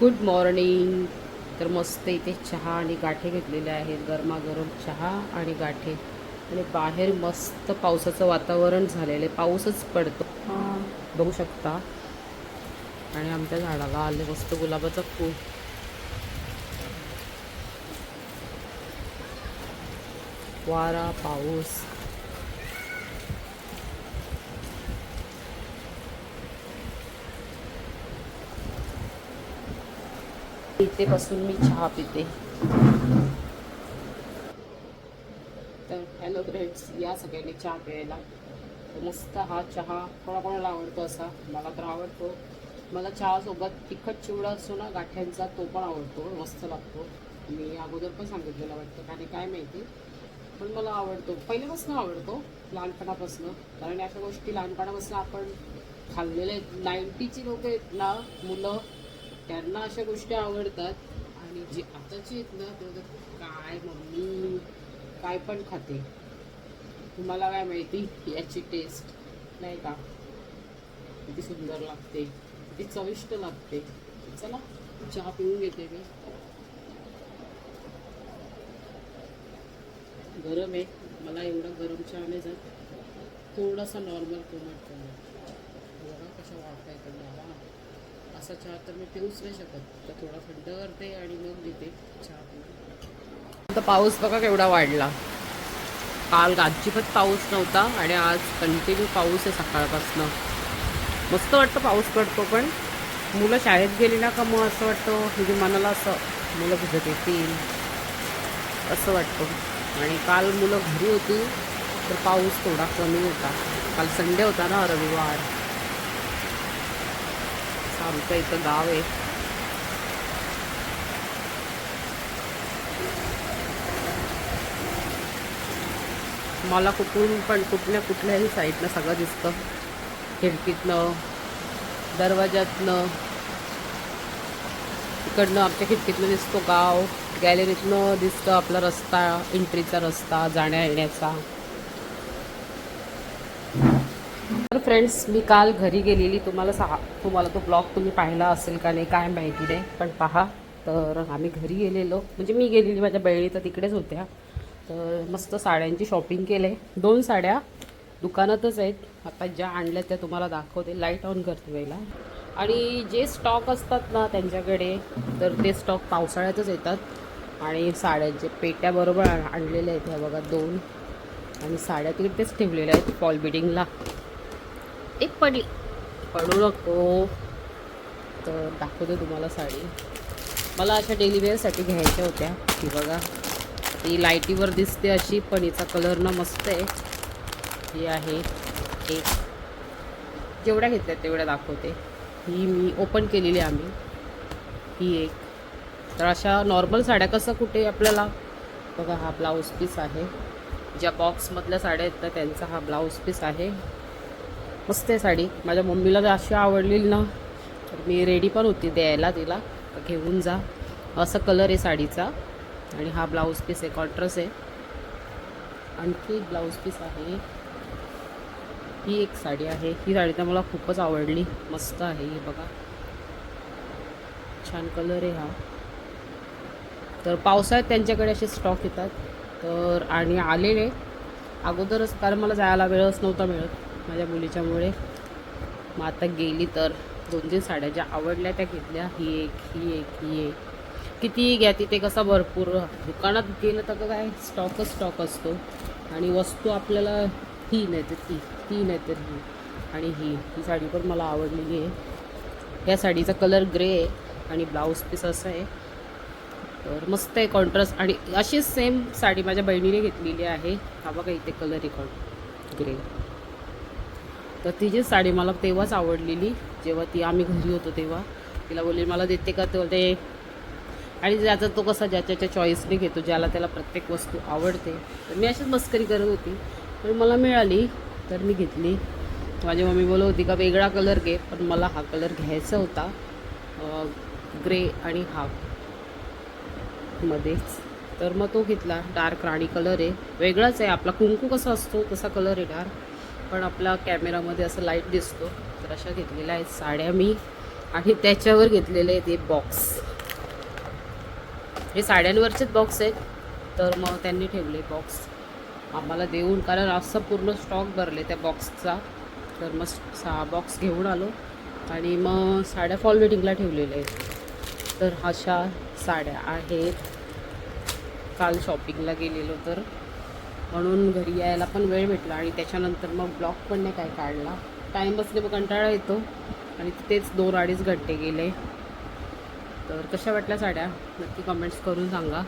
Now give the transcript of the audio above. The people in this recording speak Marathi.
Good morning. तर मस्त इथे चहा आणि गाठे घेतलेले आहेत. गरमागरम चहा आणि गाठे. आणि बाहेर मस्त पावसाचं वातावरण झालेलं आहे. पाऊसच पडतो. बघू शकता. आणि आमच्या झाडाला आले मस्त गुलाबाचं फूल. वारा पाऊस. इथेपासून मी चहा पिते. तर हॅलो फ्रेंड्स या सगळ्यांनी चहा प्यायला. मस्त हा चहा कोणाकोणाला आवडतो असा? मला तर आवडतो. मला चहासोबत तिखट चिवडा असतो ना गाठ्यांचा तो पण आवडतो. मस्त लागतो. मी अगोदर पण सांगितलेलं वाटतं आणि काय माहिती? पण मला आवडतो. पहिल्यापासून आवडतो लहानपणापासून. कारण अशा गोष्टी लहानपणापासून आपण खाल्लेले आहेत. नाईन्टीची लोक आहेत ना मुलं त्यांना अशा गोष्टी आवडतात. आणि जी आताची आहेत ना ते काय मम्मी काय पण खाते. तुम्हाला काय माहिती? याची टेस्ट नाही का? किती सुंदर लागते किती चविष्ट लागते. चला चहा पिऊन घेते मी. गरम आहे. मला एवढा गरम चहा नाही जात थोडासा नॉर्मल कोमट करा बघा कशा वाटता येतं मला असा चहा तर मी पिऊच नाही शकत. तर थोडा थंड करते आणि मग देते चहा. पिऊन आता पाऊस बघा केवढा वाढला. काल अजिबात पाऊस नव्हता आणि आज कंटिन्यू पाऊस आहे सकाळपासनं. मस्त वाटतं पाऊस पडतो पण. मुलं शाळेत गेली ना का मग असं वाटतं म्हणजे मनाला असं मुलं कुठं येतील? असं वाटतं. आणि काल मुलं घरी होती तर पाऊस थोडा कमी होता. काल संडे होता ना रविवार. असं आमचं इथं गाव आहे. मला कुठून पण कुठल्या कुठल्याही साईडनं सगळं दिसतं. खिडकीतनं दरवाज्यातनं. इकडनं आमच्या खिडकीतनं दिसतो गाव. गॅलरीतनं दिसतं आपला रस्ता एंट्रीचा रस्ता जाण्या येण्याचा तर फ्रेंड्स मी काल घरी गेलेली. तुम्हाला सहा तुम्हाला तो ब्लॉग तुम्ही पाहिला असेल का नाही काय माहिती नाही. पण पहा तर आम्ही घरी गेलेलो. म्हणजे मी गेलेली माझ्या बहिणी तर तिकडेच होत्या. तर मस्त साड्यांची शॉपिंग केले दोन साड्या दुकानातच आहेत. आता ज्या आणल्या त्या तुम्हाला दाखवते. लाइट ऑन करते वेळेला आणि जे स्टॉक असतात ना त्यांच्याकडे तर ते स्टॉक पावसाळ्यातच येतात. आणि साड्यांचे पेट्याबरोबर आणलेल्या आहेत. ह्या बघा दोन. आणि साड्या तिकडेच ठेवलेल्या आहेत. फॉल बिडिंगला एक पडली पडू नको. तर दाखवते तुम्हाला साडी. मला अशा डेली वेअरसाठी घ्यायच्या होत्या. ही बघा. ती लाईटीवर दिसते अशी पण हिचा कलर ना मस्त आहे. ही आहे एक. जेवढ्या घेतल्या तेवढ्या दाखवते. ही मी ओपन केलेली आहे आम्ही. ही एक. तर अशा नॉर्मल साड्या कसं कुठे आपल्याला? बघा हा ब्लाऊज पीस आहे. ज्या बॉक्समधल्या साड्या आहेत ना त्यांचा हा ब्लाऊज पीस आहे. मस्त आहे साडी. माझ्या मम्मीला जर अशी आवडलेली ना तर मी रेडी पण होती द्यायला तिला. घेऊन जा. असा कलर आहे साडीचा. आणि हा ब्लाऊज पीस आहे कॉट्रस आहे. आणखी एक ब्लाऊज पीस आहे. ही एक साडी आहे. ही साडी तर मला खूपच आवडली. मस्त आहे ही बघा. छान कलर आहे हा. तर पावसाळ्यात त्यांच्याकडे असे स्टॉक येतात. तर आणि आलेले. अगोदरच कारण मला जायला वेळच नव्हता मिळत. माझ्या मुलीच्यामुळे. मग आता गेली तर दोन तीन साड्या ज्या आवडल्या त्या घेतल्या. ही एक ही एक ही एक. कितीही घ्या तिथे कसा भरपूर. दुकानात गेलं तर काय स्टॉकच स्टॉक असतो. आणि वस्तू आपल्याला ही नाही तर ती ती नाही तर ही. आणि ही ही साडी पण मला आवडलेली आहे. या साडीचा कलर ग्रे आहे आणि ब्लाऊज पीस असं आहे. तर मस्त आहे कॉन्ट्रास्ट आणि अशीच सेम साडी माझ्या बहिणीने घेतलेली आहे. हा बघा इथे कलर आहे कॉन ग्रे. तर तिची साडी मला तेव्हाच आवडलेली जेव्हा ती आम्ही घरी होतो तेव्हा. तिला बोलली मला देते का तर ते आणि ज्याचा तो कसा ज्याच्या चॉईसने घेतो ज्याला त्याला प्रत्येक वस्तू आवडते. तर मी अशीच मस्करी करत होती. पण मला मिळाली तर मी घेतली. माझी मम्मी बोलत होती का वेगळा कलर घे पण मला हा कलर घ्यायचा होता. ग्रे आणि हा मध्येच. तर मग तो घेतला. डार्क राणी कलर आहे. वेगळाच आहे. आपला कुंकू कसा असतो तसा कलर आहे डार्क पण आपला कॅमेरामध्ये असं लाइट दिसतो. तर अशा घेतलेल्या आहेत साड्या मी. आणि त्याच्यावर घेतलेले आहेत हे बॉक्स हे साड्यांवरचेच बॉक्स आहेत. तर मग त्यांनी ठेवले बॉक्स आम्हाला देऊन कारण असं पूर्ण स्टॉक भरले त्या बॉक्सचा तर मग सहा बॉक्स घेऊन आलो. आणि मग साड्या फॉल वेटिंगला ठेवलेल्या आहेत. तर अशा साड्या आहेत. काल शॉपिंगला गेलेलो तर. म्हणून घरी यायला पण वेळ भेटला आणि त्याच्यानंतर मग ब्लॉक पण नाही काय काढला. टाईम बसले मग कंटाळा येतो. आणि तिथेच दोन अडीच घंटे गेले. तर कशा वाटल्या साड्या? नक्की कमेंट्स करून सांगा.